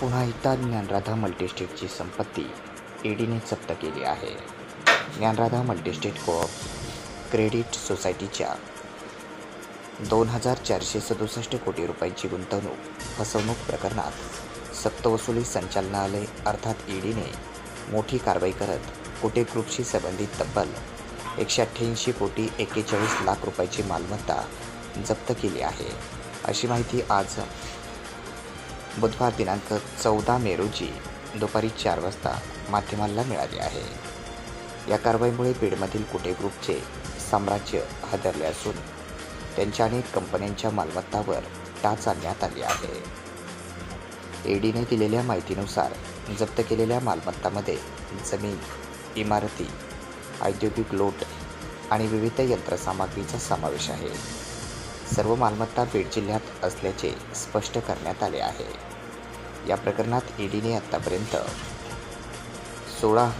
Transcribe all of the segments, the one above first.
पुन्हा एकदा ज्ञानराधा मल्टीस्टेटची संपत्ती ईडीने जप्त केली आहे. ज्ञानराधा मल्टीस्टेट कोऑप क्रेडिट सोसायटीच्या दोन हजार चारशे सदुसष्ट कोटी रुपयांची गुंतवणूक फसवणूक प्रकरणात सक्तवसुली संचालनालय अर्थात ईडीने मोठी कारवाई करत कुटे ग्रुपशी संबंधित तब्बल एकशे अठ्ठ्याऐंशी कोटी एक्केचाळीस लाख रुपयाची मालमत्ता जप्त केली आहे. अशी माहिती आज बुधवार दिनांक चौदा मे रोजी दुपारी चार वाजता माध्यमांना मिळाली आहे. या कारवाईमुळे बीडमधील कुटे ग्रुपचे साम्राज्य हादरले असून त्यांच्या अनेक कंपन्यांच्या मालमत्तावर टाच आणण्यात आली आहे. ईडीने दिलेल्या माहितीनुसार जप्त केलेल्या मालमत्तामध्ये जमीन इमारती औद्योगिक लोट आणि विविध यंत्रसामग्रीचा समावेश आहे. सर्व मालमत्ता बीड जिल्ह्यात असल्याचे स्पष्ट करण्यात आले आहे. या प्रकरणात ईडीने आत्तापर्यंत सोळा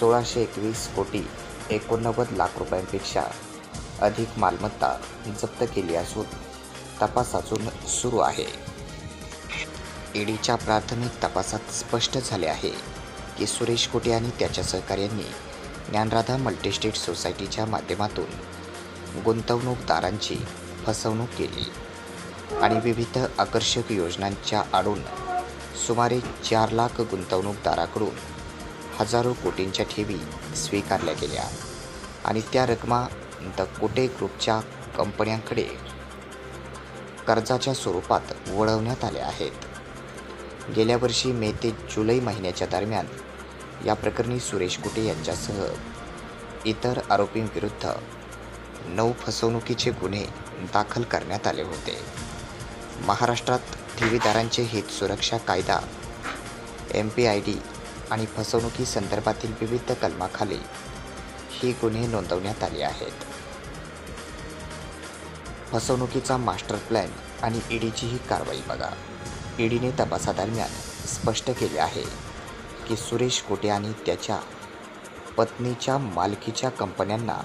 सोळाशे एकवीस कोटी एकोणनव्वद लाख रुपयांपेक्षा अधिक मालमत्ता जप्त केली असून तपास अजून सुरू आहे. ईडीच्या प्राथमिक तपासात स्पष्ट झाले आहे की सुरेश कोटे आणि त्याच्या सहकार्यांनी ज्ञानराधा मल्टीस्टेट सोसायटीच्या माध्यमातून गुंतवणूकदारांची फसवणूक केली आणि विविध आकर्षक योजनांच्या आडून सुमारे चार लाख गुंतवणूकदाराकडून हजारो कोटींच्या ठेवी स्वीकारल्या गेल्या. आणि त्या रकमा द कोटे ग्रुपच्या कंपन्यांकडे कर्जाच्या स्वरूपात वळवण्यात आल्या आहेत. गेल्या वर्षी मे ते जुलै महिन्याच्या दरम्यान या प्रकरणी सुरेश कुटे यांच्यासह इतर आरोपींविरुद्ध नऊ फसवणुकीचे गुन्हे दाखल करण्यात आले होते. महाराष्ट्रात ठेवीदारांचे हित सुरक्षा कायदा एम पी आय डी आणि फसवणुकी संदर्भातील विविध कलमाखाली ही गुन्हे नोंदवण्यात आले आहेत. फसवणुकीचा मास्टर प्लॅन आणि ईडीची ही कारवाई बघा. ईडीने तपासादरम्यान स्पष्ट केले आहे की सुरेश कोटे आणि त्याच्या पत्नीच्या मालकीच्या कंपन्यांना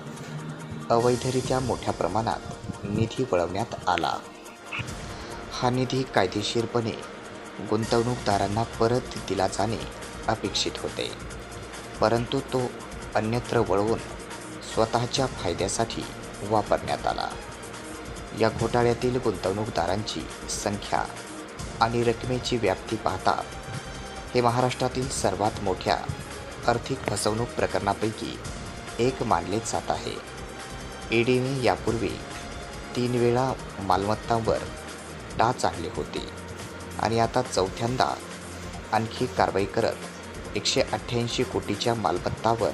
अवैधरित्या मोठ्या प्रमाणात निधी वळवण्यात आला. हा निधी कायदेशीरपणे गुंतवणूकदारांना परत दिला जाणे अपेक्षित होते. परंतु तो अन्यत्र वळवून स्वतःच्या फायद्यासाठी वापरण्यात आला. या घोटाळ्यातील गुंतवणूकदारांची संख्या आणि रकमेची व्याप्ती पाहता हे महाराष्ट्रातील सर्वात मोठ्या आर्थिक फसवणूक प्रकरणापैकी एक मानले जात आहे. ईडीने यापूर्वी तीन वेळा मालमत्तांवर टाच आणले होती. आणि आता चौथ्यांदा आणखी कारवाई करत एकशे अठ्ठ्याऐंशी कोटीच्या मालमत्तावर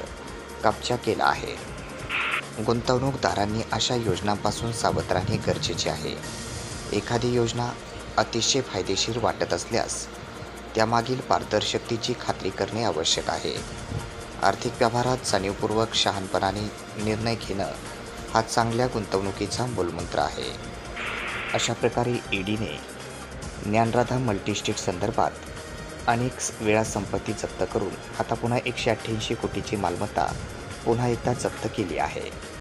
कब्जा केला आहे. गुंतवणूकदारांनी अशा योजनांपासून सावध राहणे गरजेचे आहे. एखादी योजना अतिशय फायदेशीर वाटत असल्यास त्यामागील पारदर्शकतेची खात्री करणे आवश्यक आहे. आर्थिक व्यवहारात जाणीवपूर्वक शहाणपणाने निर्णय घेणं हा चांगल्या गुंतवणुकीचा मूलमंत्र आहे. अशा प्रकारे ईडीने ज्ञानराधा मल्टीस्टेट संदर्भात अनेक वेळा संपत्ती जप्त करून आता पुन्हा एकशे अठ्ठ्याऐंशी कोटीची मालमत्ता पुन्हा एकदा जप्त केली आहे.